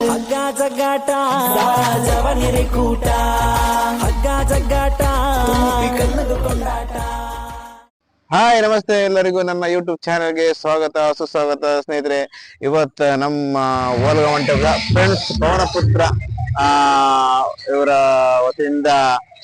ಹಗ್ಗ ಜಗ್ಗಾಟ ಜವನಿರಿ ಕೂಟ ಹಗ್ಗ ಜಗ್ಗಾಟ ಕೊಂಡಾಟ. ಹಾಯ್ ನಮಸ್ತೆ ಎಲ್ಲರಿಗೂ ನಮ್ಮ ಯೂಟ್ಯೂಬ್ ಚಾನೆಲ್ಗೆ ಸ್ವಾಗತ ಸುಸ್ವಾಗತ ಸ್ನೇಹಿತರೆ. ಇವತ್ತು ನಮ್ಮ ಓಲಗಮಂಟದ ಫ್ರೆಂಡ್ಸ್ ಪವನ ಪುತ್ರ ಆ ಇವರ ವತಿಯಿಂದ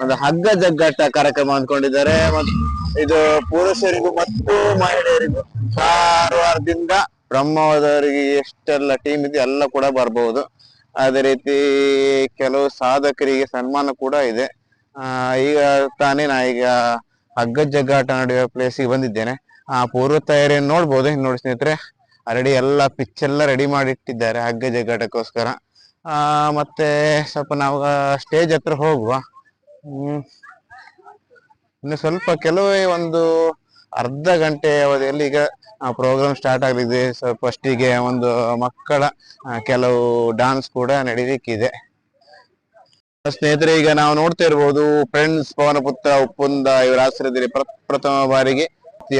ಒಂದು ಹಗ್ಗ ಜಗ್ಗಾಟ ಕಾರ್ಯಕ್ರಮ ಅಂದ್ಕೊಂಡಿದ್ದಾರೆ. ಮತ್ತು ಇದು ಪುರುಷರಿಗೂ ಮತ್ತು ಮಹಿಳೆಯರಿಗೂ ಕಾರವಾರದಿಂದ ಬ್ರಹ್ಮವದವರಿಗೆ ಎಷ್ಟೆಲ್ಲ ಟೀಮ್ ಇದೆ ಎಲ್ಲ ಕೂಡ ಬರ್ಬೋದು. ಅದೇ ರೀತಿ ಕೆಲವು ಸಾಧಕರಿಗೆ ಸನ್ಮಾನ ಕೂಡ ಇದೆ. ಈಗ ತಾನೇ ನಾ ಈಗ ಹಗ್ಗ ಜಗ್ಗಾಟ ನಡೆಯುವ ಪ್ಲೇಸಿಗೆ ಬಂದಿದ್ದೇನೆ. ಆ, ಪೂರ್ವ ತಯಾರಿಯನ್ನು ನೋಡ್ಬೋದು. ನೋಡಿ ಸ್ನೇಹಿತರೆ ಆಲ್ರೆಡಿ ಎಲ್ಲ ಪಿಚ್ ಎಲ್ಲ ರೆಡಿ ಮಾಡಿಟ್ಟಿದ್ದಾರೆ ಹಗ್ಗ ಜಗ್ಗಾಟಕ್ಕೋಸ್ಕರ ಮತ್ತೆ ಸ್ವಲ್ಪ ನಾವು ಸ್ಟೇಜ್ ಹತ್ರ ಹೋಗುವ. ಇನ್ನು ಸ್ವಲ್ಪ ಕೆಲವೇ ಒಂದು ಅರ್ಧ ಗಂಟೆ ಅವಧಿಯಲ್ಲಿ ಈಗ ಪ್ರೋಗ್ರಾಮ್ ಸ್ಟಾರ್ಟ್ ಆಗಲಿದೆ. ಸೊ ಫಸ್ಟಿಗೆ ಒಂದು ಮಕ್ಕಳ ಕೆಲವು ಡಾನ್ಸ್ ಕೂಡ ನಡೀಲಿಕ್ಕಿದೆ. ಸ್ನೇಹಿತರೆ, ಈಗ ನಾವು ನೋಡ್ತಾ ಇರ್ಬೋದು ಫ್ರೆಂಡ್ಸ್ ಪವನ ಪುತ್ರ ಉಪ್ಪುಂದ ಇವರ ಆಶ್ರಯದಲ್ಲಿ ಪ್ರ- ಪ್ರಥಮ ಬಾರಿಗೆ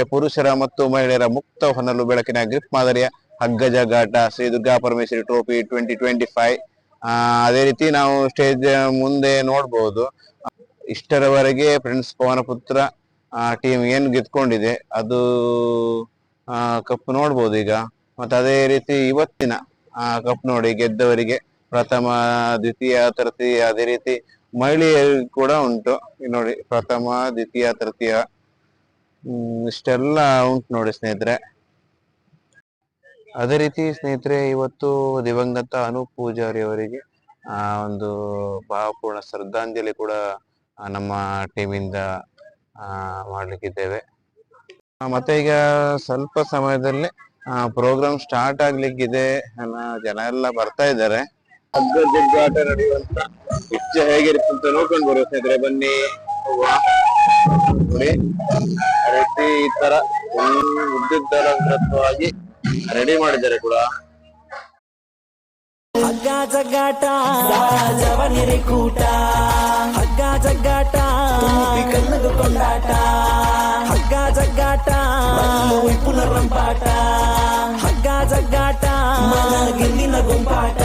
ಪುರುಷರ ಮತ್ತು ಮಹಿಳೆಯರ ಮುಕ್ತ ಹೊನಲು ಬೆಳಕಿನ ಗ್ರಿಪ್ ಮಾದರಿಯ ಹಗ್ಗಜ ಘಾಟ Shri Durga Parameshwari trophy twenty twenty five ಅದೇ ರೀತಿ ನಾವು ಸ್ಟೇಜ್ ಮುಂದೆ ನೋಡ್ಬೋದು. ಇಷ್ಟರವರೆಗೆ ಫ್ರೆಂಡ್ಸ್ ಪವನ ಪುತ್ರ ಟೀಮ್ ಏನು ಗೆದ್ಕೊಂಡಿದೆ? ಅದು ಕಪ್ ನೋಡ್ಬೋದು ಈಗ. ಮತ್ತೆ ಅದೇ ರೀತಿ ಇವತ್ತಿನ ಕಪ್ ನೋಡಿ ಗೆದ್ದವರಿಗೆ ಪ್ರಥಮ ದ್ವಿತೀಯ ತೃತೀಯ ಅದೇ ರೀತಿ ಮಹಿಳೆಯರು ಕೂಡ ಉಂಟು. ನೋಡಿ ಪ್ರಥಮ ದ್ವಿತೀಯ ತೃತೀಯ ಇಷ್ಟೆಲ್ಲ ಉಂಟು ನೋಡಿ ಸ್ನೇಹಿತರೆ. ಅದೇ ರೀತಿ ಸ್ನೇಹಿತರೆ ಇವತ್ತು ದಿವಂಗತ ಅನೂಪ್ ಪೂಜಾರಿ ಅವರಿಗೆ ಆ ಒಂದು ಭಾವಪೂರ್ಣ ಶ್ರದ್ಧಾಂಜಲಿ ಕೂಡ ಆ, ನಮ್ಮ ಟೀಮಿಂದ ಮಾಡ್ಲಿಕ್ಕಿದ್ದೇವೆ ಆ, ಮತ್ತೆ ಈಗ ಸ್ವಲ್ಪ ಸಮಯದಲ್ಲಿ ಪ್ರೋಗ್ರಾಮ್ ಸ್ಟಾರ್ಟ್ ಆಗ್ಲಿಕ್ಕಿದೆ. ಇದೆ ಜನ ಎಲ್ಲ ಬರ್ತಾ ಇದ್ದಾರೆ. ಹಗ್ಗ ಜಗ್ಗಾಟ ನಡೆಯುವಂತ ಇಚ್ಛೆ ಹೇಗಿರುತ್ತೆ ಅಂತ ನೋಡ್ಕೊಂಡು ಬರುವ ಸ್ನೇಹಿತರೆ ಬನ್ನಿ. ನೋಡಿ ರೀತಿ ಈ ತರ ಉದ್ಯುಕ್ತವಾಗಿ ರೆಡಿ ಮಾಡಿದ್ದಾರೆ ಕೂಡ. ಹಗ್ಗ ಜಗ್ಗಾಟ ಜವನಿರಿ ಕೂಟ. ಹಗ್ಗ ಜಗ್ಗಾಟ ಕಣ್ಣದು ಕೊಂಡಾಟ. జగ్గాట. వైపుల రంపాట. హగ్గా జగ్గాట. గిల్లిన గుంపాట.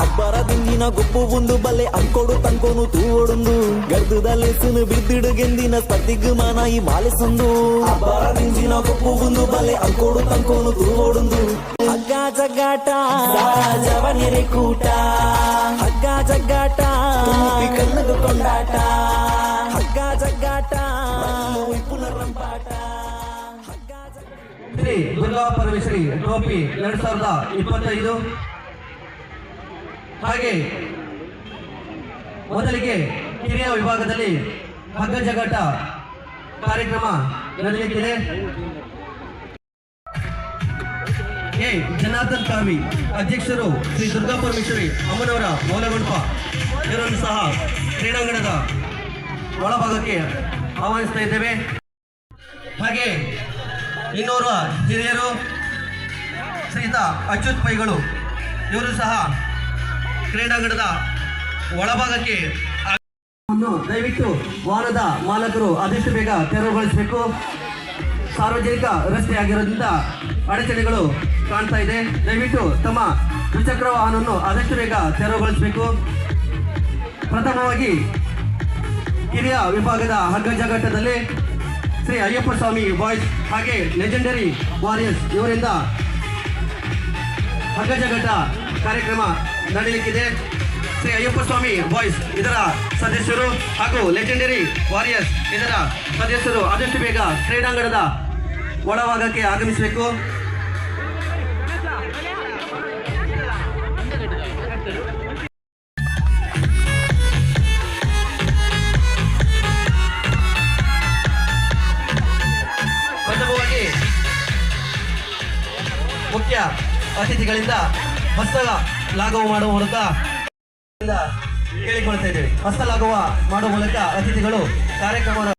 అబ్బర దిండిన గుప్పు ఉండు బలే అంకోడు తంకోను తూవడుండు. గర్దుదలేసును బిద్దుడు గెందిన స్పతిగు మానాయి మాలిసుండు. అబ్బర దిండిన గుప్పు ఉండు బలే అంకోడు తంకోను తూవడుండు. హగ్గా జగ్గాట. జవని రేకూట హగ్గా జగ్గాట. కన్నుకు కొండాట. ದುರ್ಗಾ ಪರಮೇಶ್ವರಿ ಟ್ರೋಫಿ ಎರಡ್ ಸಾವಿರದ ಇಪ್ಪತ್ತೈದು. ಹಾಗೆ ಮೊದಲಿಗೆ ಹಿರಿಯ ವಿಭಾಗದಲ್ಲಿ ಹಗ್ಗ ಜಗಟ ಕಾರ್ಯಕ್ರಮ ನಡೆಯುತ್ತಿದೆ. ಎ ಜನಾರ್ದನ್ ಕಾವಿ ಅಧ್ಯಕ್ಷರು ಶ್ರೀ ದುರ್ಗಾ ಪರಮೇಶ್ವರಿ ಅಮ್ಮನವರ ಮೌಲಗುಂಪ ಇವರನ್ನು ಸಹ ಕ್ರೀಡಾಂಗಣದ ಒಳಭಾಗಕ್ಕೆ ಆಹ್ವಾನಿಸ್ತಾ ಇದ್ದೇವೆ. ಹಾಗೆ ಇನ್ನೋರ್ವ ಹಿರಿಯರು ಸಹಿತ ಅಚ್ಯುತ್ ಪೈಗಳು, ಇವರು ಸಹ ಕ್ರೀಡಾಂಗಣದ ಒಳಭಾಗಕ್ಕೆ ದಯವಿಟ್ಟು ವಾಹನದ ಮಾಲಕರು ಆದಷ್ಟು ಬೇಗ ತೆರವುಗೊಳಿಸಬೇಕು. ಸಾರ್ವಜನಿಕ ರಸ್ತೆ ಆಗಿರೋದ್ರಿಂದ ಅಡಚಣೆಗಳು ಕಾಣ್ತಾ ಇದೆ. ದಯವಿಟ್ಟು ತಮ್ಮ ದ್ವಿಚಕ್ರ ವಾಹನವನ್ನು ಆದಷ್ಟು ಬೇಗ ತೆರವುಗೊಳಿಸಬೇಕು. ಪ್ರಥಮವಾಗಿ ಹಿರಿಯ ವಿಭಾಗದ ಹಗ್ಗ ಶ್ರೀ ಅಯ್ಯಪ್ಪ ಸ್ವಾಮಿ ಬಾಯ್ಸ್ ಹಾಗೆ ಲೆಜೆಂಡರಿ ವಾರಿಯರ್ಸ್ ಇವರಿಂದ ಹಗ್ಗ ಜಗಾಟ ಕಾರ್ಯಕ್ರಮ ನಡೆಯಲಿಕ್ಕಿದೆ ಶ್ರೀ ಅಯ್ಯಪ್ಪ ಸ್ವಾಮಿ ಬಾಯ್ಸ್ ಇದರ ಸದಸ್ಯರು ಹಾಗೂ ಲೆಜೆಂಡರಿ ವಾರಿಯರ್ಸ್ ಇದರ ಸದಸ್ಯರು ಆದಷ್ಟು ಬೇಗ ಕ್ರೀಡಾಂಗಣದ ಒಳಭಾಗಕ್ಕೆ ಆಗಮಿಸಬೇಕು. ಮುಖ್ಯ ಅತಿಥಿಗಳಿಂದ ಹಸ್ತ ಲಾಘವ ಮಾಡುವ ಮೂಲಕ ಕೇಳಿಕೊಳ್ತಾ ಇದ್ದೇವೆ. ಹಸ್ತ ಲಾಘವ ಮಾಡುವ ಮೂಲಕ ಅತಿಥಿಗಳು ಕಾರ್ಯಕ್ರಮವನ್ನು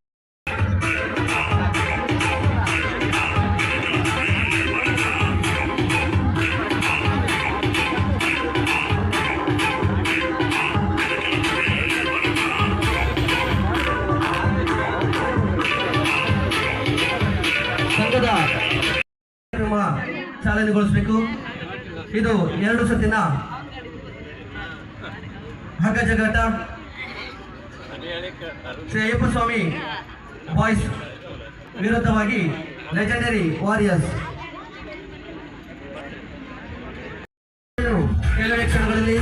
ಚಾಲನೆಗೊಳಿಸಬೇಕು ಇದು ಎರಡು ಸತಿನ? ಹಗ್ಗ ಜಗಾಟ. ಶ್ರೀ ಅಯ್ಯಪ್ಪ ಸ್ವಾಮಿ ಬಾಯ್ಸ್ ವಿರುದ್ಧವಾಗಿ ಲೆಜೆಂಡರಿ ವಾರಿಯರ್ಸ್. ಕೆಲವೇ ಕ್ಷಣಗಳಲ್ಲಿ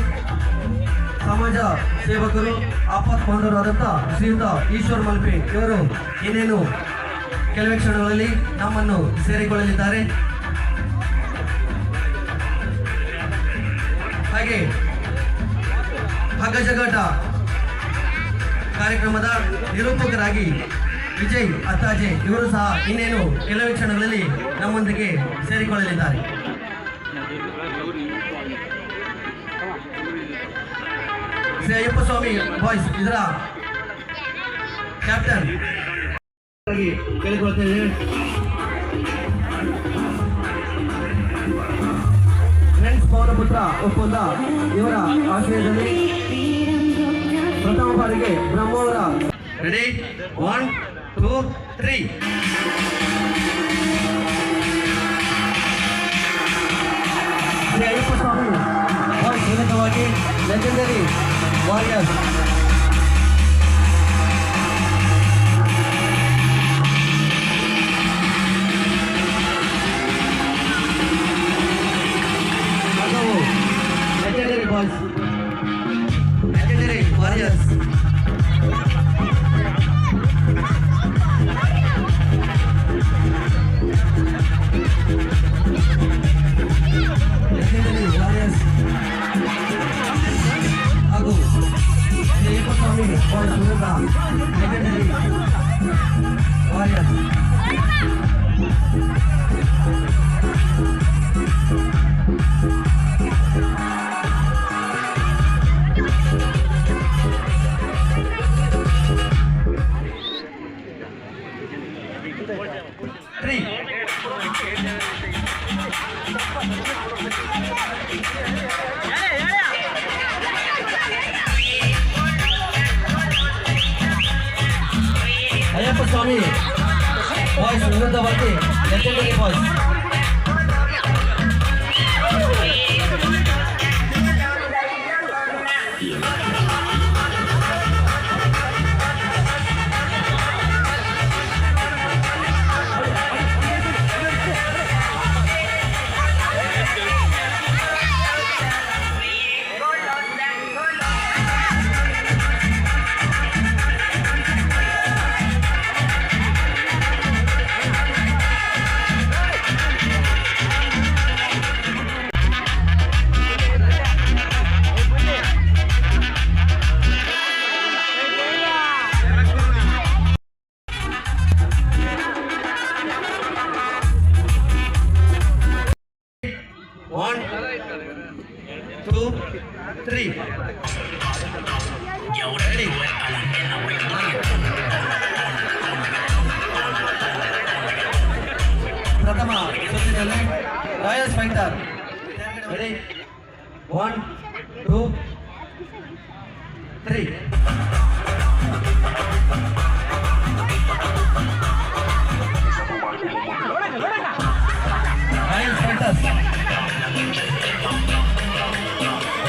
ಸಮಾಜ ಸೇವಕರು ಆಪತ್ ಬಾಂಧವರಾದಂಥ ಶ್ರೀಯುತ ಈಶ್ವರ್ ಮಲ್ಪೆ ಇವರು ಏನೇನು ಕೆಲವೇ ಕ್ಷಣಗಳಲ್ಲಿ ನಮ್ಮನ್ನು ಸೇರಿಕೊಳ್ಳಲಿದ್ದಾರೆ. ಹಾಗೆ ಹಗ್ಗ ಜಗಾಟ ಕಾರ್ಯಕ್ರಮದ ನಿರೂಪಕರಾಗಿ ವಿಜಯ್, ಅತ್ತಾಜೆ, ಇವರು ಸಹ ಇನ್ನೇನು ಕೆಲವೇ ಕ್ಷಣಗಳಲ್ಲಿ ನಮ್ಮೊಂದಿಗೆ ಸೇರಿಕೊಳ್ಳಲಿದ್ದಾರೆ. ಶ್ರೀ ಅಯ್ಯಪ್ಪ ಬಾಯ್ಸ್ ಇದರ ಕ್ಯಾಪ್ಟನ್ ಕೇಳಿಕೊಳ್ತೇವೆ ಪೌರಪುತ್ರ ಒಪ್ಪಂದ ಇವರ ಆಶ್ರಯದಲ್ಲಿ ಪ್ರಥಮ ಬಾರಿಗೆ Brahmavar ready one two three Ayyappa Swami legendary warriors legendary boys legendary Ayyappa Swami boys ವಿರುದ್ಧವಾಗಿ legendary boys two, three.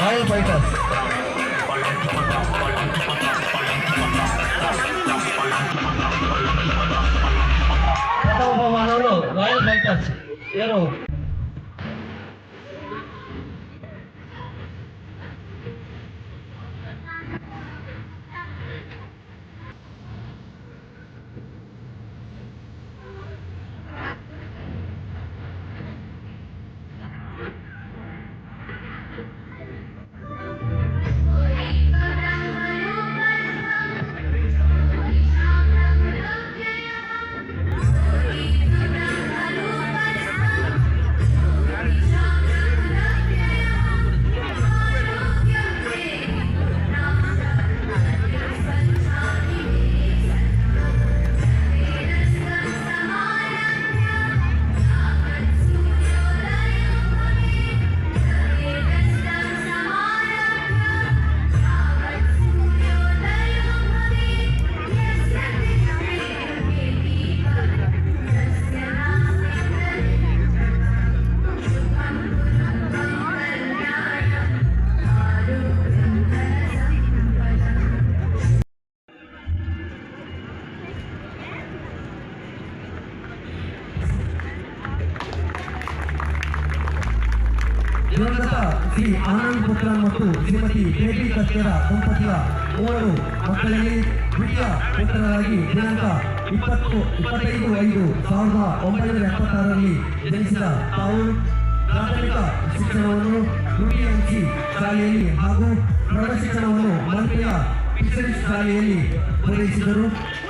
Royal fighters. Royal fighters. Royal fighters. Arrow. ಕಸ್ತರ ದಂಪತಿಯ ಮೂವರು ಮಕ್ಕಳಲ್ಲಿ ದ್ವಿತೀಯ ಪುತ್ರರಾಗಿ ದಿನಾಂಕ ಇಪ್ಪತ್ತು, ಇಪ್ಪತ್ತೈದು, ಐದು ಸಾವಿರದ ಒಂಬೈನೂರ ಎಪ್ಪತ್ತಾರರಲ್ಲಿ ಜನಿಸಿದ ತಾವು ಪ್ರಾಥಮಿಕ ಶಿಕ್ಷಣವನ್ನು ಯುಟಿಎಂಸಿ ಶಾಲೆಯಲ್ಲಿ ಹಾಗೂ ಪ್ರೌಢ ಶಿಕ್ಷಣವನ್ನು ಮಲ್ಪೆಯ ಪಿಸರಿ ಶಾಲೆಯಲ್ಲಿ ಪೂರೈಸಿದರು.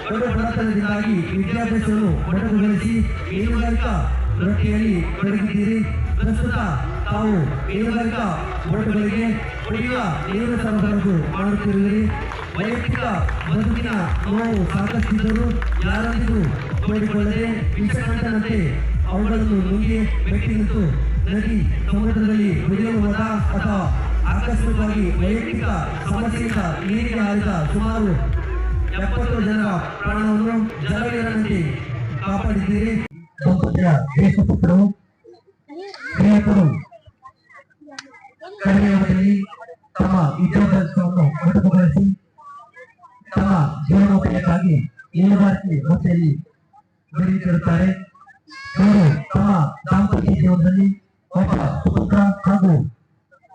ಕಡು ಬಡತನದಿಂದಾಗಿ ವಿದ್ಯಾಭ್ಯಾಸವನ್ನು ಮೊಟಕುಗೊಳಿಸಿ ಮೀನುಗಾರಿಕಾ ವೃತ್ತಿಯಲ್ಲಿ ತೊಡಗಿದ್ದೀರಿ. ಪ್ರಸ್ತುತ ತಾವು ಮೀನುಗಾರಿಕಾ ಬೋಟುಗಳಿಗೆ ಕುಡಿಯುವ ನೀರಿನ ಸರಬರಾಜು ಮಾಡುತ್ತಿರುವಿರಿ. ವೈಯಕ್ತಿಕ ಬದುಕಿನ ನೋವು ಸಾಕಷ್ಟಿದ್ದರೂ ಯಾರೊಂದಿಗೂ ತೋಡಿಕೊಳ್ಳದೆ ವಿಷಕಂಠನಂತೆ ಅವುಗಳನ್ನು ನುಂಗಿ ಬೆಟ್ಟಿ ನಿಂತು ನದಿ ಸಮುದ್ರದಲ್ಲಿ ಹೋದ ಅಥವಾ ಆಕಸ್ಮಿಕವಾಗಿ ವೈಯಕ್ತಿಕ ಸಮಸ್ಯೆಯಿಂದ ನೀರಿಗೆ ಹಾರಿದ ಸುಮಾರು ಎಪ್ಪತ್ತು ಜನರ ಪ್ರಾಣವನ್ನು ಜಲವೀರನಂತೆ ಕಾಪಾಡಿದ್ದೀರಿ. ದಂಪತಿಯ ದೇಶಪುತ್ರರು ಸ್ನೇಹಿತರು ಕಡಿಮೆ ಅವಧಿಯಲ್ಲಿ ತಮ್ಮ ವಿದ್ಯಾಭ್ಯಾಸವನ್ನು ಮೊಟಕುಗೊಳಿಸಿ ತಮ್ಮ ಜೀವನೋಪಾಯಕ್ಕಾಗಿ ಮೀನುಗಾರಿಕೆ ವೃತ್ತಿಯಲ್ಲಿ ದುಡಿಯುತ್ತಿರುತ್ತಾರೆ ಇವರು ತಮ್ಮ ದಾಂಪತ್ಯ ಜೀವನದಲ್ಲಿ ಒಬ್ಬ ಸುಪುತ್ರ ಹಾಗೂ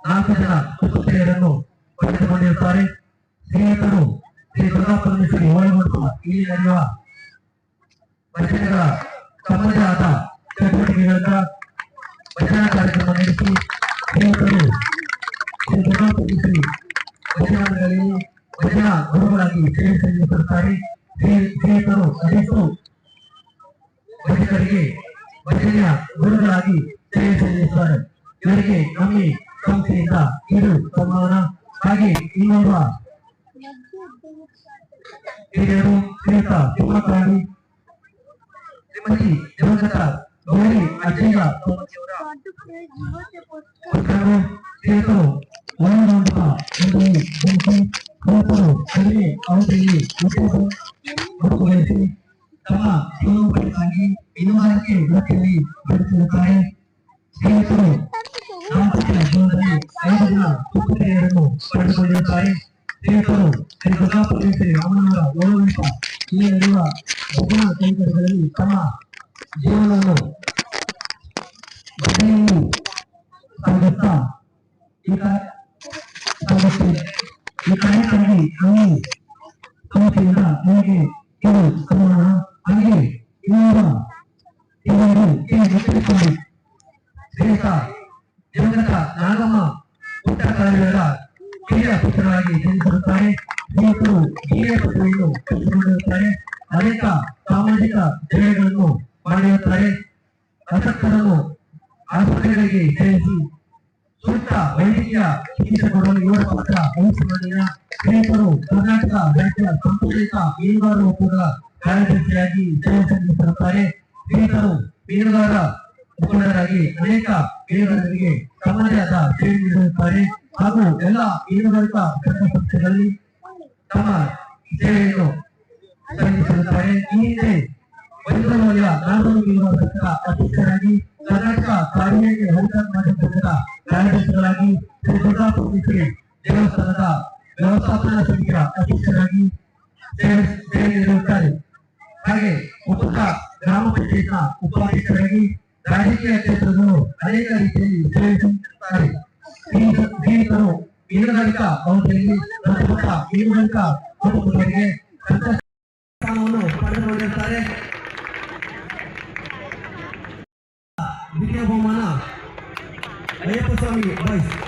ನಾಲ್ಕು ಜನ ಸುಪುತ್ರಿಯರನ್ನು ಪಡೆದುಕೊಂಡಿರುತ್ತಾರೆ ಸ್ನೇಹಿತರು ಶ್ರೀ ದುರ್ಗಾಪರಮೇಶ್ವರಿ ಒಳಗೊಂಡು ಇಲ್ಲಿ ನಡೆಯುವ ಭಜನೆಗಳ ತಮ್ಮದೇ ಆದ ಚಟುವಟಿಕೆಗಳಿಂದ ಭಜನಾ ಕಾರ್ಯಕ್ರಮ ನಡೆಸಿ ಸ್ನೇಹಿತರು ಶ್ರೀ ದುರ್ಗಾಪರಮೇಶ್ವರಿ ಭಜನಾಗಳಲ್ಲಿ ಭಜನಾ ಗುರುಗಳಾಗಿ ಸೇವೆ ಸಲ್ಲಿಸುತ್ತಾರೆ ಶ್ರೀ- ಸ್ನೇಹಿತರು ಅದೆಷ್ಟು ಭಜಕರಿಗೆ ಭಜನೆಯ ಗುರುಗಳಾಗಿ ಸೇವೆ ಸಲ್ಲಿಸುತ್ತಾರೆ ಇವರಿಗೆ ನಮ್ಮಿ ಸಂಸ್ಥೆಯಿಂದ ಇದು ಸನ್ಮಾನ ಹಾಗೆ ಇನ್ನೋರ್ವ ಹಿರಿಯರು ಶ್ರೀಯುತ ತಿಮ್ಮಕ್ಕಾಡಿ ಶ್ರೀಮತಿ ದಿವಂಗತ ಗೌರಿ ಅಜ್ಜಯ್ಯ ಪುತ್ರರು ಶ್ರೀಯುತರು 我要让他成为明星，他要做成为奥运会的主角。我不会去，他把所有的奖金、名牌鞋、名牌礼都分开，他要做，他不想做的，他要做，不管怎么，他都分开，他要做，他要做，不管怎么，我们要努力做，因为什么？我们要争取胜利，他嘛，希望他们。Thank you. ಈ ಕಾರ್ಯಕ್ರಮದಲ್ಲಿ ನಾವು ಸಂಸ್ಥೆಯಿಂದ ನಿಮಗೆ ಇದು ಸನ್ಮಾನ ಹಾಗೆ ಇನ್ನೂರ ಇವರು ಕೆ ಮುಖ್ಯಸ್ವಾಮಿ ಶ್ರೀಯುತ ದಿವಂಗತ ನಾಗಮ್ಮ ಪುಟ್ಟ ಕಾರ್ಯವರ ಕಿರಿಯ ಪುತ್ರರಾಗಿ ಜನಿಸಿರುತ್ತಾರೆ ಸ್ನೇಹಿತರು ಹಿರಿಯ ಪುತ್ರವನ್ನು ಮಾಡಿರುತ್ತಾರೆ ಅನೇಕ ಸಾಮಾಜಿಕ ಸೇವೆಗಳನ್ನು ಮಾಡಿರುತ್ತಾರೆ. ಆಸಕ್ತರನ್ನು ಆಸ್ಪತ್ರೆಗಳಿಗೆ ಸೇರಿಸಿ ಸೂಕ್ತ ವೈದ್ಯಕೀಯ ಚಿಕಿತ್ಸೆ ಕೊಡಲು ಇವರ ಪತ್ರ ವಹಿಸಿಕೊಂಡಿನ ಶ್ರೀಯುತರು ಕರ್ನಾಟಕ ರಾಜ್ಯ ಸಾಂಪ್ರದಾಯಿಕ ಮೀನುಗಾರರ ಒಕ್ಕೂಟದ ಕಾರ್ಯದರ್ಶಿಯಾಗಿ ಸೇವೆ ಸಲ್ಲಿಸಿರುತ್ತಾರೆ ಶ್ರೀಯುತರು ಮೀನುಗಾರ ಮುಖಂಡರಾಗಿ ಅನೇಕ ಮೀನುಗಾರರಿಗೆ ಆದ ಸೇವೆ ನೀಡಿರುತ್ತಾರೆ ಹಾಗೂ ಎಲ್ಲ ಮೀನುಗಾರಿಕಾ ಸಂಘ ಸಂಸ್ಥೆಗಳಲ್ಲಿ ತಮ್ಮ ಸೇವೆಯನ್ನು ಸಲ್ಲಿಸಿರುತ್ತಾರೆ ಈ ಹಿಂದೆ ವೈದ್ಯರವಲಯ ನಾಲ್ವರು ಸಂಘದ ಅಧ್ಯಕ್ಷರಾಗಿ ಕರ್ನಾಟಕ ಕಾರ್ಯನಿರ್ವಹಣೆ ಹರಿತ ಸಂಘದ ಕಾರ್ಯದರ್ಶಿಗಳಾಗಿ ಶ್ರೀ ದುರ್ಗಾಪುರ ದೇವಸ್ಥಾನದ ವ್ಯವಸ್ಥಾಪನಾ ಸಮಿತಿಯ ಅಧ್ಯಕ್ಷರಾಗಿ ಸೇವೆ ಸೇವೆ ನೀಡಿರುತ್ತಾರೆ ಹಾಗೆ ಉಪಕ ಗ್ರಾಮ ಪಂಚಾಯತ್ನ ಉಪಾಧ್ಯಕ್ಷರಾಗಿ ರಾಜಕೀಯ ಕ್ಷೇತ್ರದಲ್ಲೂ ಅನೇಕ ರೀತಿಯಲ್ಲಿ ಸೇವೆ ಸಲ್ಲಿಸುತ್ತಾರೆ ಶ್ರೀ- ಶ್ರೀಯುತರು ಮೀನುಗಾರಿಕಾ ಅವಧಿಯಲ್ಲಿ ಪ್ರತಿಭಟ ಮೀನುಗಾರಿಕಾ ಕುಟುಂಬಗಳಿಗೆ ಸಂತಸ ಸ್ಥಾನವನ್ನು ಪಡೆದುಕೊಂಡಿರುತ್ತಾರೆ ದ್ವಿತೀಯ ಬಹುಮಾನ ಅಯ್ಯಪ್ಪ ಸ್ವಾಮಿ ಬಾಯ್ಸ್